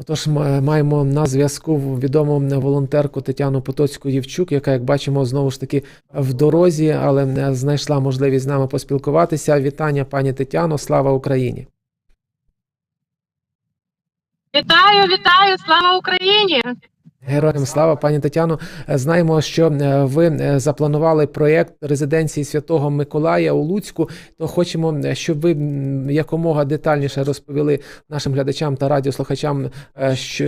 Отож, маємо на зв'язку відому волонтерку Тетяну Потоцьку Євчук, яка, як бачимо, знову ж таки в дорозі, але знайшла можливість з нами поспілкуватися. Вітання, пані Тетяно, слава Україні! Вітаю, вітаю! Слава Україні! Героям слава, пані Тетяно. Е, Знаємо, що е, ви е, запланували проєкт резиденції Святого Миколая у Луцьку. То хочемо, щоб ви якомога детальніше розповіли нашим глядачам та радіослухачам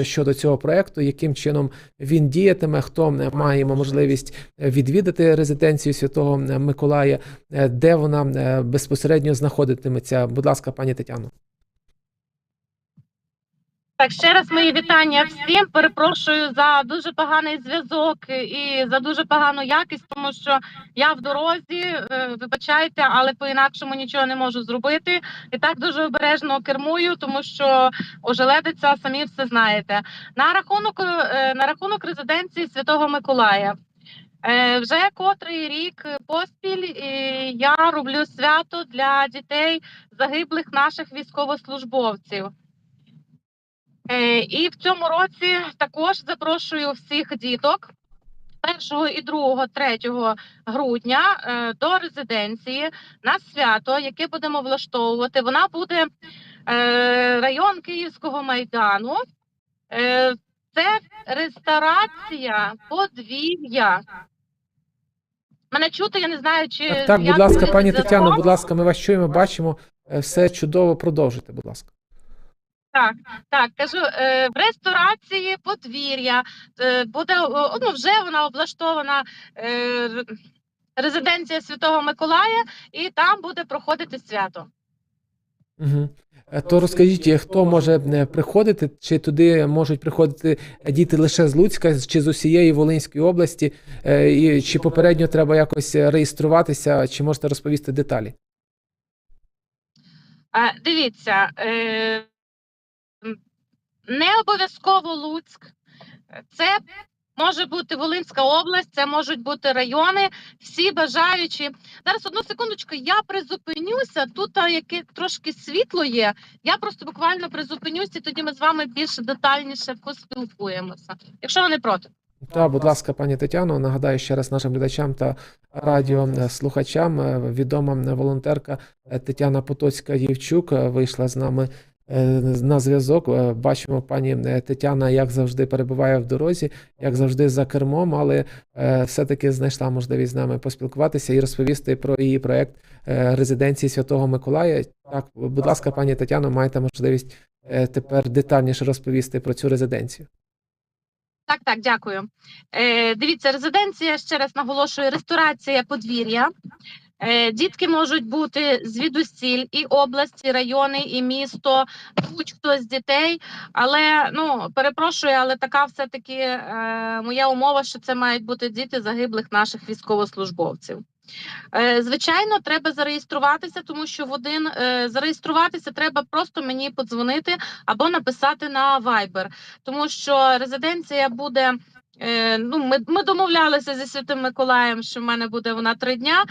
щодо цього проєкту, яким чином він діятиме, хто має можливість відвідати резиденцію Святого Миколая, де вона безпосередньо знаходитиметься. Будь ласка, пані Тетяно. Так, ще раз мої вітання всім. Перепрошую за дуже поганий зв'язок і за дуже погану якість, тому що я в дорозі. е, Вибачайте, але по-інакшому нічого не можу зробити. І так дуже обережно кермую, тому що ожеледиця, самі все знаєте. На рахунок е, на рахунок резиденції Святого Миколая. Е, Вже котрий рік поспіль я роблю свято для дітей загиблих наших військовослужбовців. Е, І в цьому році також запрошую всіх діток 1 і 2, 3 грудня е, до резиденції на свято, яке будемо влаштовувати. Вона буде е, район Київського майдану. Це реставрація подвір'я. Мене чути, я не знаю, чи Так, так, будь ласка, пані. Тетяно, будь ласка, ми вас чуємо, бачимо. Все чудово, продовжуйте, будь ласка. Так, так, кажу, е, в ресторації подвір'я е, буде ну, вже вона облаштована е, резиденція Святого Миколая, і там буде проходити свято. Угу. То розкажіть, хто може приходити, чи туди можуть приходити діти лише з Луцька, чи з усієї Волинської області, е, і чи попередньо треба якось реєструватися, чи можете розповісти деталі? Дивіться, е, не обов'язково Луцьк, це може бути Волинська область, це можуть бути райони, всі бажаючі. Зараз одну секундочку, я призупинюся. Тут яке трошки світло є. Я просто буквально призупинюся, і тоді ми з вами більш детальніше поспілкуємося. Якщо ви не проти. Та, будь ласка, пані Тетяно, нагадаю ще раз нашим глядачам та радіослухачам. е, Відома волонтерка е, Тетяна Потоцька Євчук е, вийшла з нами на зв'язок. Е, Бачимо, пані е, Тетяна, як завжди, перебуває в дорозі, як завжди за кермом, але е, все-таки знайшла можливість з нами поспілкуватися і розповісти про її проект е, резиденції Святого Миколая. Так, будь ласка, пані Тетяно, маєте можливість е, тепер детальніше розповісти про цю резиденцію. Так, так, дякую. Е, дивіться, резиденція ще раз наголошую, ресторація подвір'я. Е, дітки можуть бути звідусіль і області, райони, і місто, будь-хто з дітей. Але ну перепрошую, але така все-таки е, моя умова, що це мають бути діти загиблих наших військовослужбовців. Е, Звичайно, треба зареєструватися, тому що в один е, зареєструватися треба просто мені подзвонити або написати на Viber, тому що резиденція буде. Е, Ну, ми, ми домовлялися зі Святим Миколаєм, що в мене буде вона три дня: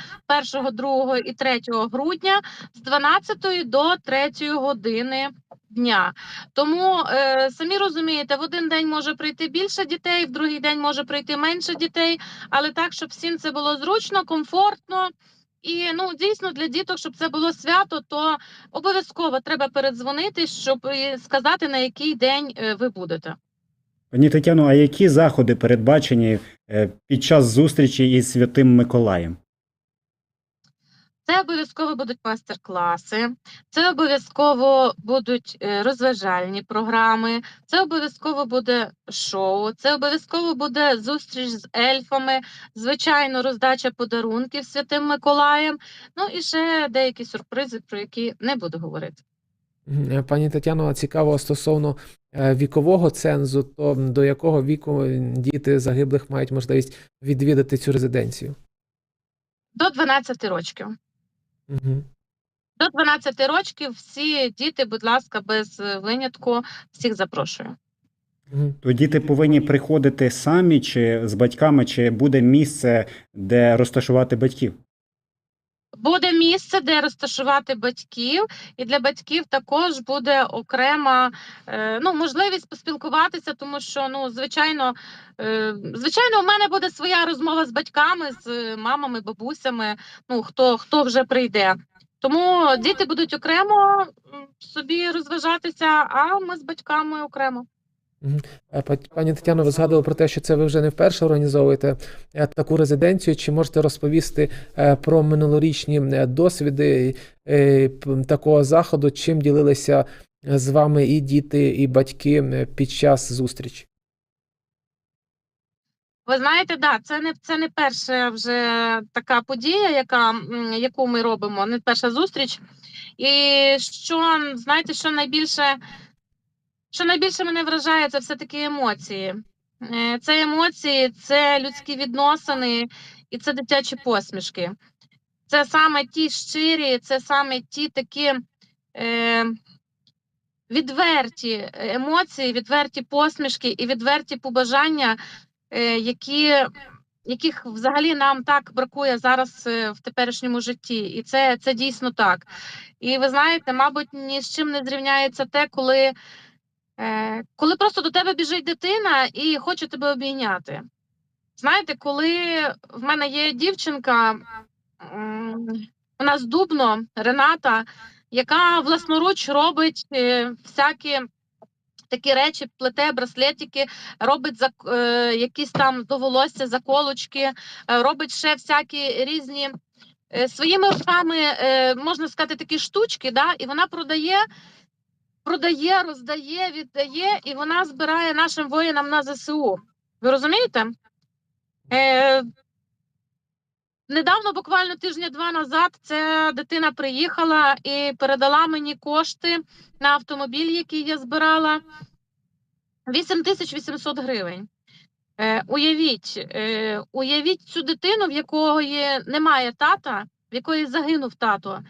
1, 2 і 3 грудня з 12 до 3 години дня. Тому е, самі розумієте, в один день може прийти більше дітей, в другий день може прийти менше дітей, але так, щоб всім це було зручно, комфортно. І ну дійсно для діток, щоб це було свято, то обов'язково треба передзвонити, щоб сказати на який день е, ви будете. Пані Тетяно, а які заходи передбачені е, під час зустрічі із Святим Миколаєм? Це обов'язково будуть майстер-класи, це обов'язково будуть е, розважальні програми, це обов'язково буде шоу, це обов'язково буде зустріч з ельфами, звичайно, роздача подарунків Святим Миколаєм. Ну і ще деякі сюрпризи, про які не буду говорити. Е, Пані Тетяно, цікаво стосовно вікового цензу, то до якого віку діти загиблих мають можливість відвідати цю резиденцію? До 12 років. Угу. До 12 років всі діти, будь ласка, без е, винятку, всіх запрошую. То діти повинні приходити самі чи з батьками, чи буде місце, де розташувати батьків? Буде місце, де розташувати батьків, і для батьків також буде окрема е, ну, можливість поспілкуватися, тому що ну, звичайно, е, звичайно, у мене буде своя розмова з батьками, з мамами, бабусями, ну хто, хто вже прийде. Тому діти будуть окремо собі розважатися, а ми з батьками окремо. Е, па- Пані Тетяно, ви згадували про те, що це ви вже не вперше організовуєте е, таку резиденцію. Чи можете розповісти е, про минулорічні досвіди такого заходу? Чим ділилися з вами і діти, і батьки під час зустрічі? Ви знаєте, да, це не це не перша вже така подія, яка яку ми робимо, не перша зустріч. І що знаєте, що найбільше, що найбільше мене вражає, це все-таки емоції. Е, Це емоції, це людські відносини і це дитячі посмішки. Це саме ті щирі, це саме ті такі е, відверті емоції, відверті посмішки і відверті побажання, е, які, яких взагалі нам так бракує зараз е, в теперішньому житті. І це, це дійсно так. І ви знаєте, мабуть, ні з чим не зрівняється те, коли, коли просто до тебе біжить дитина і хоче тебе обійняти. Знаєте, коли в мене є дівчинка, у нас дубно Рената, яка власноруч робить е, всякі такі речі, плете, браслетики, робить е, якісь там до волосся, заколочки, е, робить ще всякі різні е, своїми руками, е, можна сказати, такі штучки, да, і вона продає. Продає, роздає, віддає, і вона збирає нашим воїнам на ЗСУ. Ви розумієте? Е, недавно, буквально тижня-два назад, ця дитина приїхала і передала мені кошти на автомобіль, який я збирала. 8800 гривень. Е, уявіть, е, уявіть цю дитину, в якої немає тата, в якої загинув тато,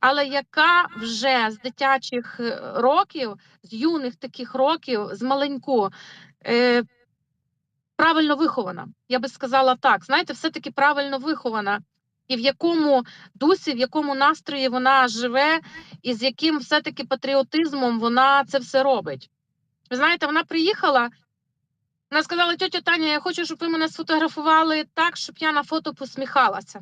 але яка вже з дитячих е, років, з юних таких років, з маленьку, е, правильно вихована. Я би сказала так. Знаєте, все-таки правильно вихована. І в якому дусі, в якому настрої вона живе, і з яким все-таки патріотизмом вона це все робить. Ви знаєте, вона приїхала, вона сказала: тьотя Таня, я хочу, щоб ви мене сфотографували так, щоб я на фото посміхалася.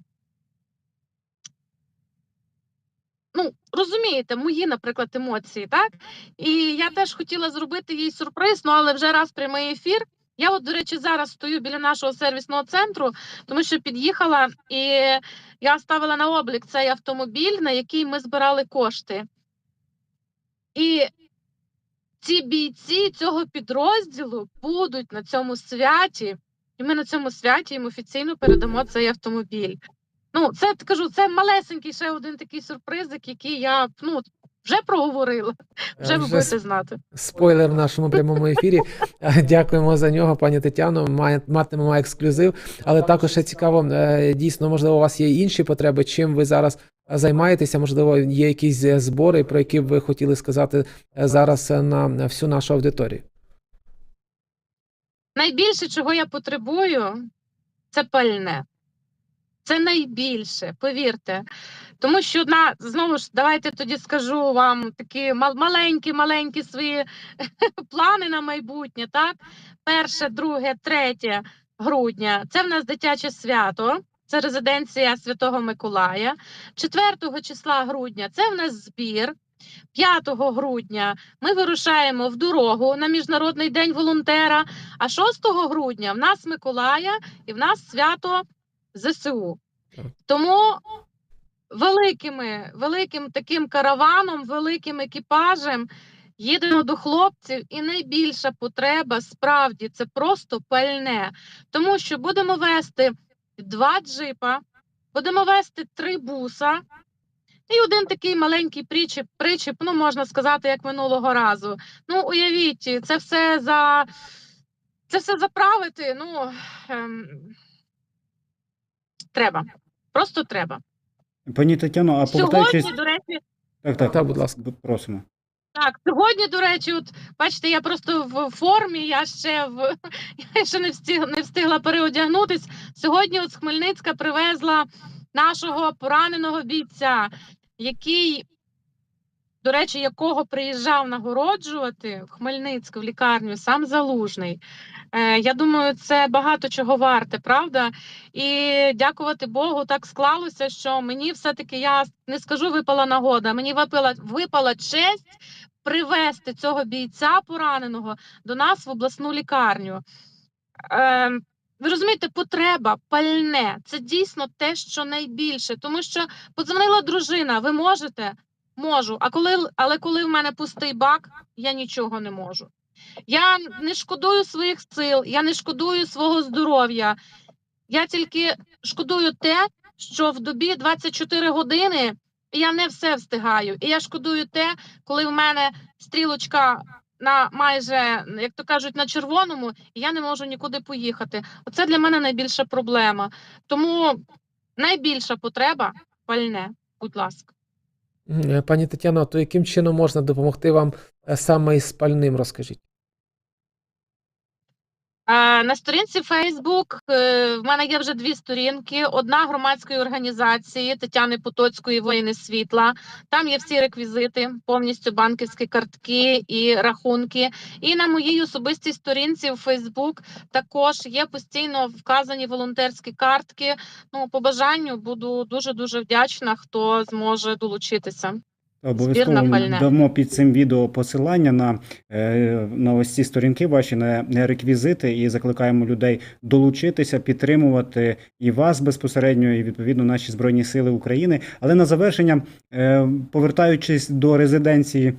Ну, розумієте, мої, наприклад, емоції, так? І я теж хотіла зробити їй сюрприз, ну але вже раз прямий ефір. Я, от, до речі, зараз стою біля нашого сервісного центру, тому що під'їхала і я ставила на облік цей автомобіль, на який ми збирали кошти. І ці бійці цього підрозділу будуть на цьому святі, і ми на цьому святі їм офіційно передамо цей автомобіль. Ну, це кажу, це малесенький ще один такий сюрпризик, який я ну, вже проговорила, вже Е, ви будете знати. спойлер в нашому прямому ефірі. Е, Дякуємо за нього, пані Тетяно. Має- Матимемо ексклюзив. Але також ще цікаво, е, дійсно, можливо, у вас є інші потреби. Чим ви зараз займаєтеся? Можливо, є якісь е, збори, про які б ви хотіли сказати зараз на всю нашу аудиторію. Найбільше, чого я потребую, це пальне. Це найбільше, повірте. Тому що на знову ж давайте тоді скажу вам такі мал- маленькі, маленькі свої плани на майбутнє. Так, перше, друге, третє грудня це в нас дитяче свято. Це резиденція Святого Миколая. 4 числа грудня це в нас збір. 5 грудня ми вирушаємо в дорогу на Міжнародний день волонтера. А 6 грудня в нас Миколая і в нас свято ЗСУ. Тому великими, великим таким караваном, великим екіпажем їдемо до хлопців, і найбільша потреба справді це просто пальне, тому що будемо вести два джипа, будемо вести три буса. І один такий маленький причіп, причіп, ну можна сказати, як минулого разу. Ну, уявіть, це все за це все заправити. Ну ем, треба. Просто треба. Пані Тетяно, а повертаючись. Сьогодні, до речі, Так, так, Так, будь ласка. просимо. так, сьогодні, до речі, от бачите, я просто в формі, я ще в я ще не встигла, не встигла переодягнутись. Сьогодні от з Хмельницька привезла нашого пораненого бійця, який, до речі, якого приїжджав нагороджувати в Хмельницьку в лікарню сам Залужний. Е, Я думаю, це багато чого варте, правда? І дякувати Богу, так склалося, що мені все-таки я не скажу випала нагода, мені випала, випала честь привезти цього бійця пораненого до нас в обласну лікарню. Е, ви розумієте, потреба, пальне це дійсно те, що найбільше, тому що подзвонила дружина, ви можете? Можу. А коли, але коли в мене пустий бак, я нічого не можу. Я не шкодую своїх сил, я не шкодую свого здоров'я. Я тільки шкодую те, що в добі 24 години я не все встигаю. І я шкодую те, коли в мене стрілочка на майже, як то кажуть, на червоному, і я не можу нікуди поїхати. Оце для мене найбільша проблема. Тому найбільша потреба пальне, будь ласка. Пані Тетяно, то яким чином можна допомогти вам е, саме із спальним, розкажіть? На сторінці е, в мене є вже дві сторінки. Одна громадської організації Тетяни Потоцької воїни світла. Там є всі реквізити, повністю банківські картки і рахунки. І на моїй особистій сторінці в Facebook також є постійно вказані волонтерські картки. Ну, по бажанню буду дуже дуже вдячна, хто зможе долучитися. Обов'язково дамо під цим відео посилання на, е, на ось ці сторінки ваші на реквізити і закликаємо людей долучитися, підтримувати і вас безпосередньо, і відповідно наші збройні сили України. Але на завершення, е, повертаючись до резиденції.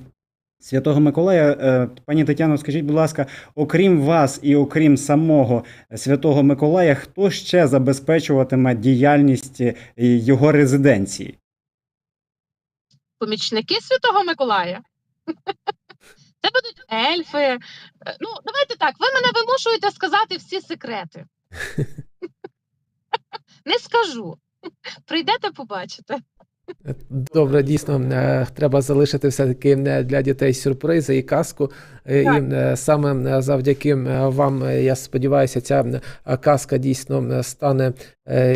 Святого Миколая, Е, пані Тетяно, скажіть, будь ласка, окрім вас і окрім самого Святого Миколая, хто ще забезпечуватиме діяльність його резиденції? Помічники Святого Миколая. Це будуть ельфи. Е, Ну, давайте так. Ви мене вимушуєте сказати всі секрети. Не скажу. Прийдете, побачите. Добре, дійсно, е, треба залишити все-таки е, для дітей сюрпризи і казку. Е, Так. І е, саме завдяки вам, я сподіваюся, ця казка дійсно стане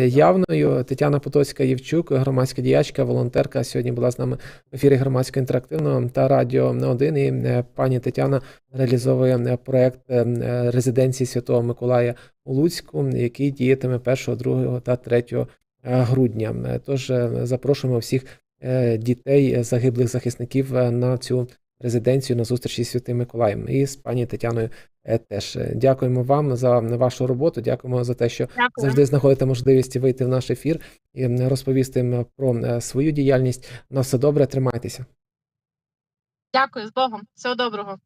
явною. Тетяна Потоцька Євчук, громадська діячка, волонтерка, сьогодні була з нами в ефірі громадського інтерактивного та радіо 1. І е, пані Тетяна реалізовує проект резиденції Святого Миколая у Луцьку, який діятиме 1, 2 та 3 е, Е, грудня. Е, тож е, запрошуємо всіх дітей загиблих захисників на цю резиденцію на зустрічі з Святим Миколаєм і з пані Тетяною. Теж дякуємо вам за вашу роботу. Дякуємо за те, що Дякую. завжди знаходите можливість вийти в наш ефір і розповісти про свою діяльність. На все добре, тримайтеся. Дякую з Богом. Всього доброго.